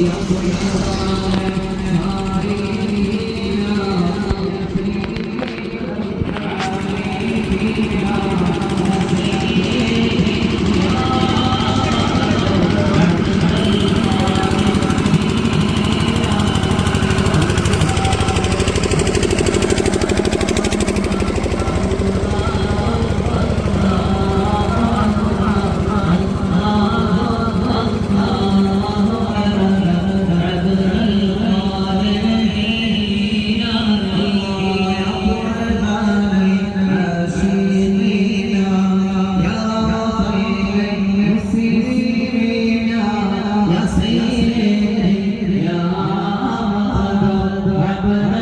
Yeah. 하나뿐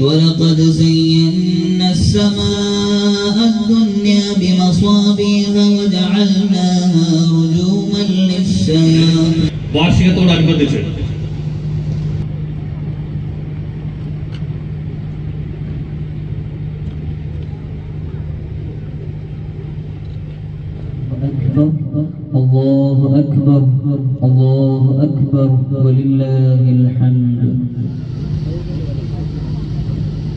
ولقد زينا السماء الدنيا بمصابيح وجعلناها رجوما للشياطين വാർഷികത്തോടനുബന്ധിച്ച് أكبر الله أكبر الله أكبر ولله الحمد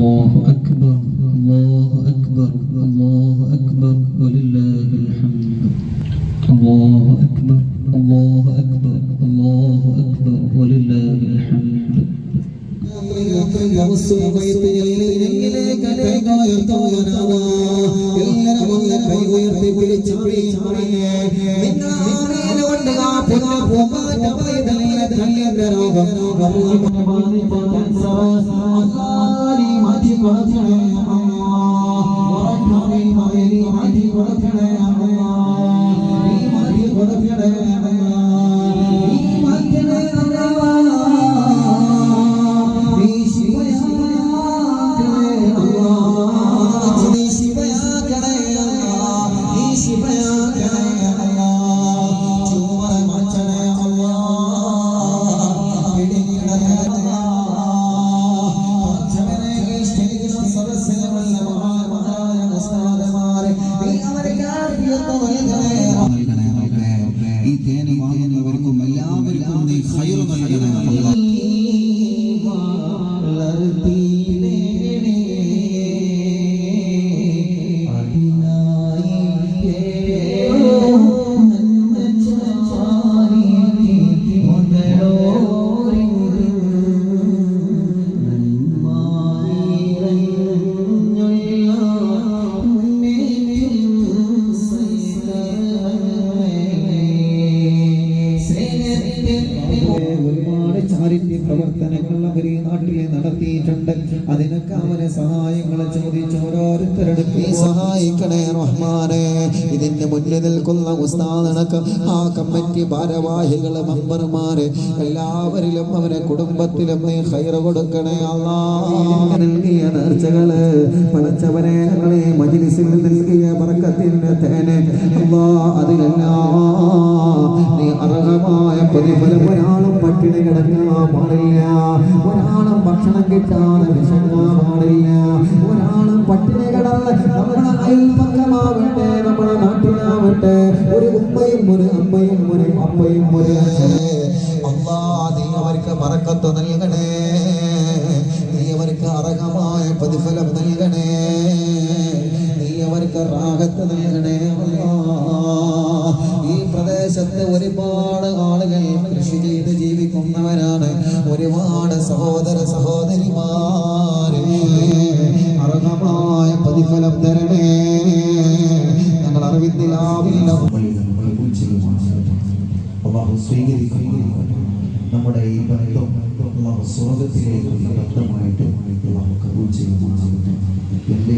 الله أكبر الله أكبر الله أكبر ولله الحمد الله أكبر الله أكبر الله أكبر ولله الحمد ഈ അതിനൊക്കെ അവനെ സഹായങ്ങളെ ചോദിച്ച് ഓരോരുത്തരുടെ സഹായിക്കണേ റഹ്മാനെ. ഇതിന്റെ മുന്നിൽ നിൽക്കുന്ന ഉസ്താദനക്ക് ആ കമ്മിറ്റി ഭാരവാഹികൾ മെമ്പർമാര് എല്ലാവരിലും അവരെ കുടുംബത്തിലും നീ ഹൈറ് കൊടുക്കണേ അല്ലാ. നൽകിയ നേർച്ചകൾ പടച്ചവനെ ഞങ്ങളെ മജിലിസിൽ നൽകിയ പറക്കത്തിന്റെ തേനെ. അല്ലാ അതിലെല്ലാം. നീ അർഹമായ പ്രതിഫലം ഒരാളും പട്ടിണി കിടക്കാൻ പാടില്ല. ഒരാളും ഭക്ഷണം കിട്ടാതെ വിശങ്ങാൻ പാടില്ല. ഒരാളും പട്ടിണി കിടന്ന് നമ്മുടെ അയൽപക്കമാവട്ടെ നമ്മുടെ നാട്ടിലാവട്ടെ. ഒരു ഉമ്മയും ഒരു അമ്മയും ഒരു അമ്മയും ഒരു അച്ഛനെ. അമ്മാ നീ അവർക്ക് പറക്കത്ത് നൽകണേ. നീ അവർക്ക് അർഹമായ പ്രതിഫലം നൽകണേ. നീ അവർക്ക് റാഹത്ത് നൽകണേ. ഈ പ്രദേശത്ത് ഒരുപാട് ആളുകൾ കൃഷി ചെയ്ത് ജീവിക്കുന്നവരാണ്. ഒരുപാട് സഹോദര സഹോദരിമാരെ അർഹമായ പ്രതിഫലം തരണേ. ഞങ്ങൾ അറിവിന്ദിലാവില്ല അള്ളാഹു നമ്മുടെ ഈ ബന്ധം അള്ളാഹു ബന്ധമായിട്ട് അള്ളാഹു എന്റെ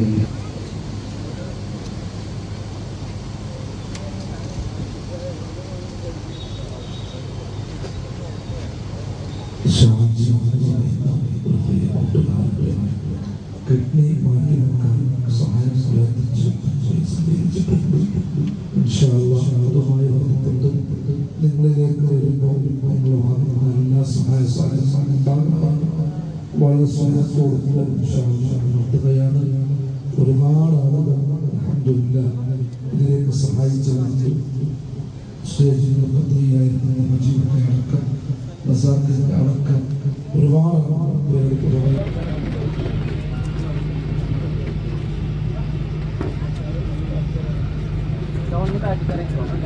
കിഡ്നി മാറ്റി വെക്കാൻ സഹായം അഭ്യർത്ഥിച്ചു അതുമായി ബന്ധപ്പെട്ട് നിങ്ങളിലേക്ക് നിങ്ങൾ വാങ്ങുന്ന എല്ലാ സഹായ സഹായങ്ങളും ഉണ്ടാകണം വളരെ സ്നേഹത്തോടുകൂടെ നടത്തുകയാണ് ഒരുപാട് ആളുകൾ അൽഹംദുലില്ല ഇതിലേക്ക് സഹായിച്ചവർക്ക് സ്റ്റേജിൽ പത്രികയായിരുന്നു മജീബിനെ അടക്കം மசாக்கிற்கு வணக்கம் ஒரு வாரம் கவர்மெண்ட் அதிகாரிக்கு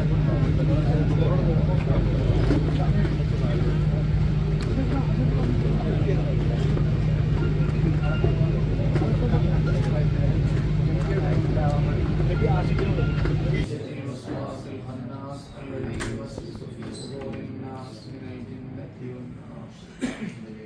maybe